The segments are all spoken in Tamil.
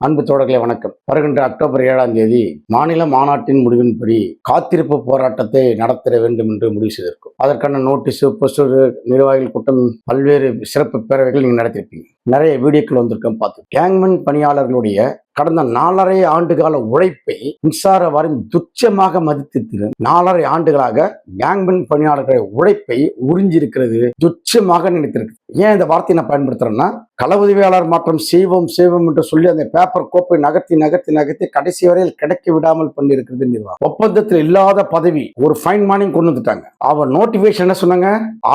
அன்பு தோழர்களை வணக்கம். வருகின்ற அக்டோபர் ஏழாம் தேதி மாநில மாநாட்டின் முடிவின்படி காத்திருப்பு போராட்டத்தை நடத்திட வேண்டும் என்று முடிவு செய்திருக்கும் அதற்கான நோட்டீஸ் போஸ்டர் நிர்வாகிகள் கூட்டம் பல்வேறு சிறப்பு பேரவைகள் நீங்கள் நடத்தியிருப்பீங்க நிறைய வீடியோக்கள் வந்திருக்கோம் பார்த்து. கேங்மென் பணியாளர்களுடைய கடந்த நாலரை ஆண்டுகால உழைப்பை மின்சார வாரியம் துச்சமாக மதித்து திரு நாலரை ஆண்டுகளாக கேங்மென் பணியாளர்களை உழைப்பை உறிஞ்சிருக்கிறது துச்சமாக நினைத்திருக்கு ஏன் இந்த வார்த்தையை நான் பயன்படுத்துறேன்னா கள உதவியாளர் மாற்றம் செய்வோம் செய்வோம் என்று சொல்லி அந்த பேப்பர் கோப்பை நகர்த்தி நகர்த்தி நகர்த்தி கடைசி வரையில் கிடைக்க விடாமல் பண்ணியிருக்கிறது நிர்வாகம் ஒப்பந்தத்தில் இல்லாத பதவி ஒரு ஃபைன் மார்னிங் கொண்டு வந்துட்டாங்க. அவர் நோட்டிபிகேஷன் என்ன சொன்னாங்க?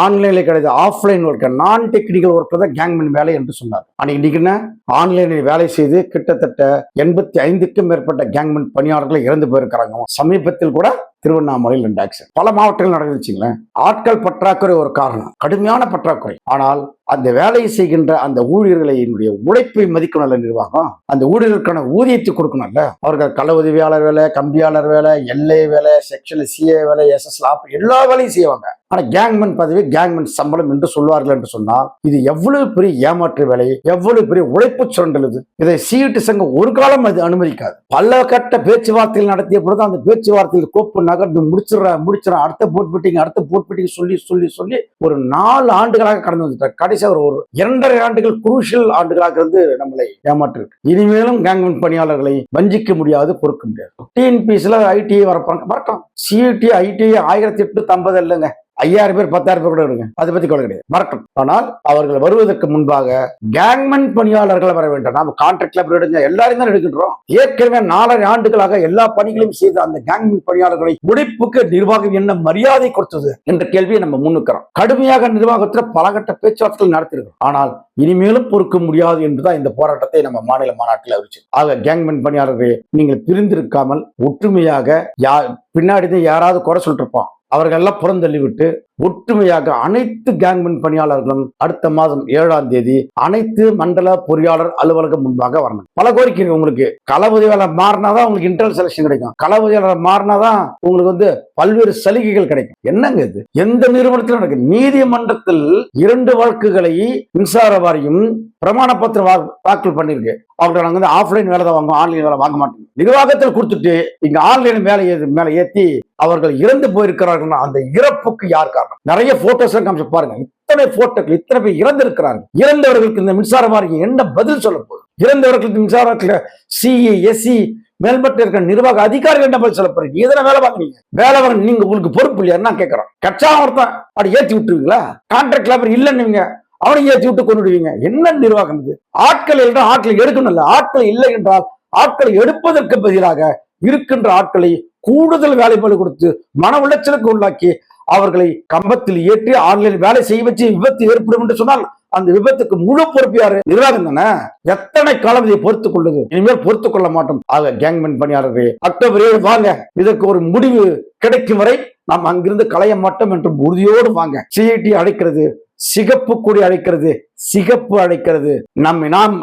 ஆன்லைன்ல கிடையாது ஆஃப்லைன் ஒர்க் நான் டெக்னிக்கல் ஒர்க் தான் கேங்மென் வேலை என்று சொன்னார். அன்னைக்கு இன்னைக்குன்னா ஆன்லைனில் வேலை செய்து கிட்டத்தட்ட எண்பத்தி ஐந்துக்கும் மேற்பட்ட கேங்மேன் பணியாளர்கள் இறந்து போயிருக்கிறாங்க. சமீபத்தில் கூட திருவண்ணாமலையில் ரெண்டு ஆக்சிடென்ட் பல மாவட்டங்கள் நடந்துச்சுங்களேன் ஆட்கள் பற்றாக்குறை ஒரு காரணம். கடுமையான பற்றாக்குறை. ஆனால் அந்த வேலையை செய்கின்ற அந்த ஊழியர்களினுடைய உழைப்பை மதிக்கணும்ல நிர்வாகம். அந்த ஊழியர்களுக்கான ஊதியத்தை கொடுக்கணும்ல அவர்கள் கள உதவியாளர் வேலை கம்பியாளர் வேலை எல்ஏ வேலை செக்ஷன் சிஏ வேலை எஸ்எஸ் ஆப் எல்லா வேலையும் செய்வாங்க. ஆனா கேங்மேன் பதவி கேங்மேன் சம்பளம் என்று சொல்வார்கள் என்று சொன்னால் இது எவ்வளவு பெரிய ஏமாற்று வேலை எவ்வளவு பெரிய உழைப்பு சுரண்டல் இது இதை சீட்டு சங்கம் ஒரு காலம் அது அனுமதிக்காது. பல கட்ட பேச்சுவார்த்தைகள் நடத்திய பொழுது அந்த பேச்சுவார்த்தையில் கோப்பு நகர்ந்து முடிச்சிடற முடிச்சிடற அடுத்த போட் மீட்டிங் அடுத்த போட் மீட்டிங் சொல்லி சொல்லி சொல்லி ஒரு நாலு ஆண்டுகளாக கடந்து வந்துட்டார். கடைசியாக ஒரு ஒரு இரண்டரை ஆண்டுகள் குரூஷியல் ஆண்டுகளாக இருந்து நம்மளை ஏமாற்று இனிமேலும் கேங்மேன் பணியாளர்களை வஞ்சிக்க முடியாது பொறுக்க முடியாது. டிஎன்பிஎஸ்ல ஐடிஐ வரப்பாங்க வரட்டும். சிஐடி ஐடிஐ ஆயிரத்தி எட்நூத்தி ஐம்பது இல்லைங்க. ஐயாயிரம் பேர் பத்தாயிரம் பேர் கூட இருங்க. அதை பத்தி கவலை கிடையாது. வரட்டும். ஆனால் அவர்கள் வருவதற்கு முன்பாக கேங்மன் பணியாளர்களை வர வேண்டும். நாம கான்ட்ராக்ட்ல எடுங்க எல்லாரும் தான் எடுக்கின்றோம். ஏற்கனவே நாலரை ஆண்டுகளாக எல்லா பணிகளையும் செய்த அந்த கேங்மன் பணியாளர்களை முடிப்புக்கு நிர்வாகம் என்ன மரியாதை கொடுத்தது என்ற கேள்வியை நம்ம முன்னுக்கிறோம். கடுமையாக நிர்வாகத்தில் பலகட்ட பேச்சுவார்த்தைகள் நடத்திருக்கிறோம். ஆனால் இனிமேலும் பொறுக்க முடியாது என்றுதான் இந்த போராட்டத்தை நம்ம மாநில மாநாட்டில் அறிவிச்சு ஆக கேங்மேன் பணியாளர்களே நீங்கள் பிரிந்திருக்காமல் ஒற்றுமையாக யார் பின்னாடி தான் யாராவது குறை சொல்லிட்டு இருப்பான். அவர்களெல்லாம் புறந்தள்ளி விட்டு ஒற்றுமையாக அனைத்து கேங்மென் பணியாளர்களும் அடுத்த மாதம் ஏழாம் தேதி அனைத்து மண்டல பொறியாளர் அலுவலகம் முன்பாக வரணும். பல கோரிக்கை உங்களுக்கு. களபதியாளர் மாறினாதான் உங்களுக்கு இன்டர்னல் செலக்ஷன் கிடைக்கும். களபதியாளர் மாறினாதான் உங்களுக்கு வந்து பல்வேறு சலுகைகள் கிடைக்கும். என்னங்க இது? எந்த நிறுவனத்திலும் நடக்குது. நீதிமன்றத்தில் இரண்டு வழக்குகளை மின்சார வாரியம் பிரமாண பத்திரம் தாக்கல் பண்ணிருக்கு அவர்கிட்ட நாங்கள் வந்து ஆஃப்லைன் வேலை தான் வாங்குவோம். ஆன்லைன் வேலை வாங்க மாட்டோம். நிர்வாகத்தில் கொடுத்துட்டு இங்க ஆன்லைன் மேலே மேலே ஏற்றி அவர்கள் இறந்து போயிருக்கிறார்கள் அந்த இறப்புக்கு யார் காரணம்? நிறைய போட்டோஸ் காமிச்சு பாருங்க. இத்தனை போட்டோக்கள் இத்தனை பேர் இறந்திருக்கிறாங்க. இறந்தவர்களுக்கு இந்த மின்சார வாரியம் என்ன பதில் சொல்ல போகுது? இறந்தவர்களுக்கு மின்சாரத்துல சிஇ எஸ்சி மேல்மட்ட இருக்கிற நிர்வாக அதிகாரிகள் என்ன பதில் சொல்ல போறீங்க? இதெல்லாம் வேலை வாங்குறீங்க வேலை வாங்க நீங்க உங்களுக்கு பொறுப்பு இல்லையா நான் கேட்கறோம் கச்சா ஒருத்தன் அப்படி ஏத்தி விட்டுருவீங்களா? கான்ட்ராக்ட் லேபர் இல்லைன்னு அவனை ஏற்றி விட்டு கொண்டு விடுவீங்க என்ன நிர்வாகம் இது? ஆட்கள் என்றால் ஆட்களை எடுக்கணும்ல ஆட்கள் இல்லை என்றால் ஆட்களை எடுப்பதற்கு பதிலாக இருக்கின்ற ஆட்களை கூடுதல் வேலைப்பாடு கொடுத்து மன உளைச்சலுக்கு உள்ளாக்கி அவர்களை கம்பத்தில் ஏற்றி ஆன்லைன் வேலை செய்ய வச்சு விபத்து ஏற்படும் என்று சொன்னால் அந்த விபத்துக்கு முழு பொறுப்பு யாரு? நிர்வாகம் தானே? எத்தனை காலம் இதை பொறுத்துக் கொள்ளுது? இனிமேல் பொறுத்துக் கொள்ள மாட்டோம். ஆக கேங்மென் பணியாளர்களே அக்டோபர் ஏழு வாங்க. இதற்கு ஒரு முடிவு கிடைக்கும் வரை நாம் அங்கிருந்து களைய மாட்டோம் என்று உறுதியோடு வாங்க. சிஐடி அழைக்கிறது சிகப்பு கொடி அழைக்கிறது சிகப்பு அழைக்கிறது. நம்ம நாம்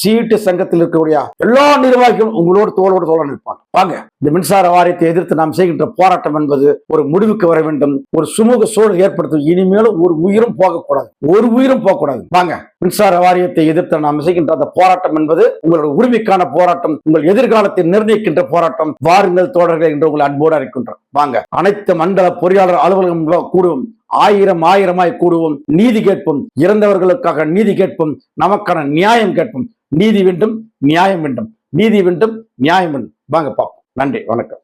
சீட்டு சங்கத்தில் இருக்கக்கூடிய எல்லா நிர்வாகிகளும் உங்களோடு தோளோடு தோழ நிற்பாங்க. வாங்க இந்த மின்சார வாரியத்தை எதிர்த்து நாம் செய்கின்ற போராட்டம் என்பது ஒரு முடிவுக்கு வர வேண்டும். ஒரு சுமூக சூழல் ஏற்படுத்தும். இனிமேலும் ஒரு உயிரும் போகக்கூடாது. ஒரு உயிரும் போகக்கூடாது. வாங்க மின்சார வாரியத்தை எதிர்த்து நாம் செய்கின்ற அந்த போராட்டம் என்பது உங்களுடைய உரிமைக்கான போராட்டம். உங்கள் எதிர்காலத்தை நிர்ணயிக்கின்ற போராட்டம். வாருங்கள் தோழர்கள் என்று உங்களை அன்போடு அறிக்கின்றோம் வாங்க அனைத்து மண்டல பொறியாளர் அலுவலகம் கூடுவோம் ஆயிரம் ஆயிரமாய் கூடுவோம். நீதி கேட்போம். இறந்தவர்களுக்காக நீதி கேட்போம். நமக்கான நியாயம் கேட்போம். நீதி வேண்டும் நியாயம் வேண்டும். நீதி வேண்டும் நியாயம் வேண்டும். வாங்க பாப்போம் நன்றி வணக்கம்.